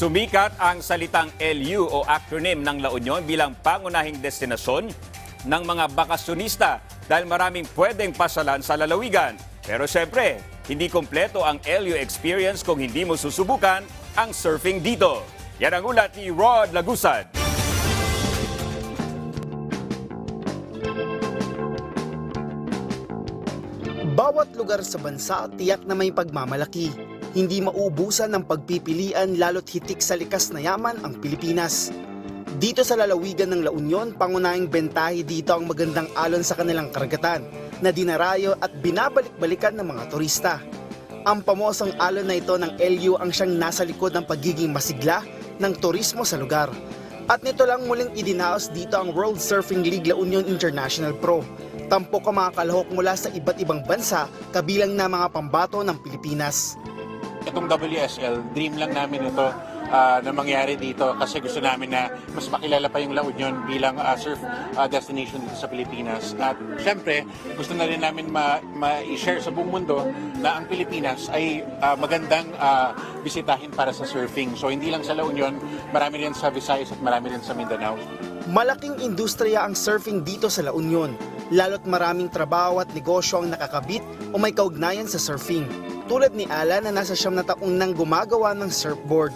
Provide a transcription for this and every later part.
Sumikat ang salitang LU o acronym ng La Union bilang pangunahing destinasyon ng mga bakasyonista dahil maraming pwedeng pasalan sa lalawigan. Pero syempre, hindi kompleto ang LU experience kung hindi mo susubukan ang surfing dito. Yan ang ulat ni Rod Lagusad. Bawat lugar sa bansa tiyak na may pagmamalaki. Hindi mauubusan ng pagpipilian lalo't hitik sa likas na yaman ang Pilipinas. Dito sa lalawigan ng La Union, pangunahing bentahe dito ang magandang alon sa kanilang karagatan na dinarayo at binabalik-balikan ng mga turista. Ang pamosong alon na ito ng LU ang siyang nasa likod ng pagiging masigla ng turismo sa lugar. At nito lang muling idinaos dito ang World Surfing League La Union International Pro. Tampok ang mga kalahok mula sa iba't ibang bansa kabilang na mga pambato ng Pilipinas. Itong WSL, dream lang namin ito ah, na mangyari dito kasi gusto namin na mas makilala pa yung La Union bilang ah, surf ah, destination dito sa Pilipinas. At syempre, gusto na rin namin ma- ma-share sa buong mundo na ang Pilipinas ay ah, magandang ah, bisitahin para sa surfing. So hindi lang sa La Union, marami rin sa Visayas at marami rin sa Mindanao. Malaking industriya ang surfing dito sa La Union, lalo't maraming trabaho at negosyo ang nakakabit o may kaugnayan sa surfing. Tulad ni Alan na nasa siyam na taong nang gumagawa ng surfboard.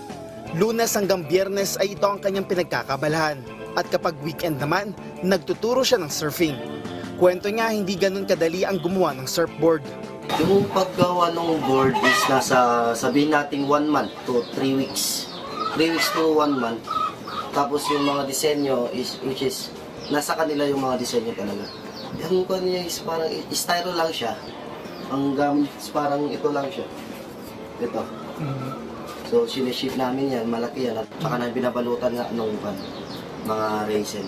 Lunes hanggang biyernes ay ito ang kanyang pinagkakabalahan. At kapag weekend naman, nagtuturo siya ng surfing. Kwento niya hindi ganun kadali ang gumawa ng surfboard. Yung paggawa ng board is nasa, sabihin natin 1 month to 3 weeks. 3 weeks to 1 month. Tapos yung mga disenyo is, which is, nasa kanila yung mga disenyo talaga. Yung kanya is parang, styro lang siya. Ang gamit parang ito lang siya. Ito. So, siniship namin yan, malaki yan. At saka na binabalutan nga nung pan, mga resin.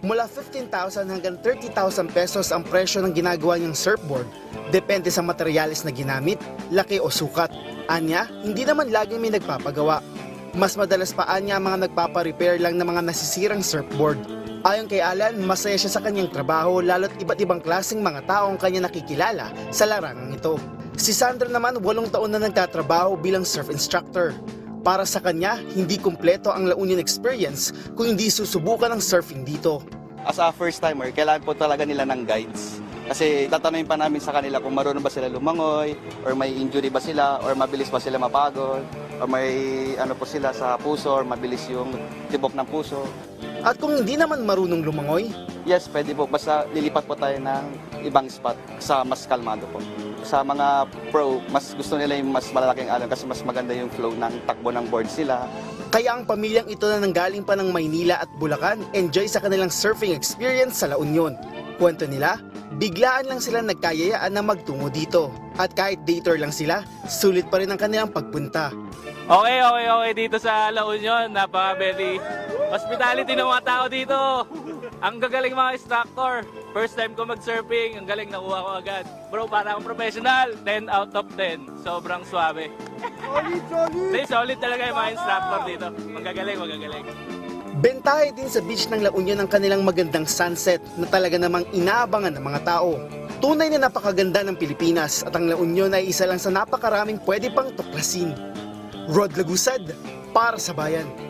Mula 15,000 hanggang 30,000 pesos ang presyo ng ginagawa niyang surfboard. Depende sa materyales na ginamit, laki o sukat. Anya, hindi naman laging may nagpapagawa. Mas madalas pa anya ang mga nagpapa-repair lang ng mga nasisirang surfboard. Ayon kay Alan, masaya siya sa kanyang trabaho lalo't iba't ibang klaseng mga tao ang kanya nakikilala sa larangang ito. Si Sandra naman, walong taon na nagtatrabaho bilang surf instructor. Para sa kanya, hindi kumpleto ang La Union experience kung hindi susubukan ang surfing dito. as a first timer, kailangan po talaga nila ng guides. Kasi tatanungin pa namin sa kanila kung marunong ba sila lumangoy, or may injury ba sila, or mabilis ba sila mapagod, or may ano po sila sa puso, or mabilis yung tibok ng puso. At kung hindi naman marunong lumangoy, Yes, pwede po. Basta lilipat po tayo ng ibang spot sa mas kalmado po. Sa mga pro, mas gusto nila yung mas malalaking alon kasi mas maganda yung flow ng takbo ng board sila. kaya ang pamilyang ito na nanggaling pa ng Maynila at Bulacan enjoy sa kanilang surfing experience sa La Union. Kwento nila, biglaan lang sila nagkayayaan na magtungo dito. At kahit dater lang sila, sulit pa rin ang kanilang pagpunta. Okay, okay, okay. Dito sa La Union, napaka-very hospitality ng mga tao dito. Ang gagaling mga instructor. First time ko mag-surfing, ang galing nakuha ko agad. Bro, para akong professional, 10 out of 10. Sobrang suabe. Solid, solid! solid talaga yung mga instructor dito. Magagaling, magagaling. Bentahe din sa beach ng La Union ang kanilang magandang sunset na talaga namang inaabangan ng mga tao. Tunay na napakaganda ng Pilipinas at ang La Union ay isa lang sa napakaraming pwede pang tuklasin. Rod Lagusad, para sa bayan.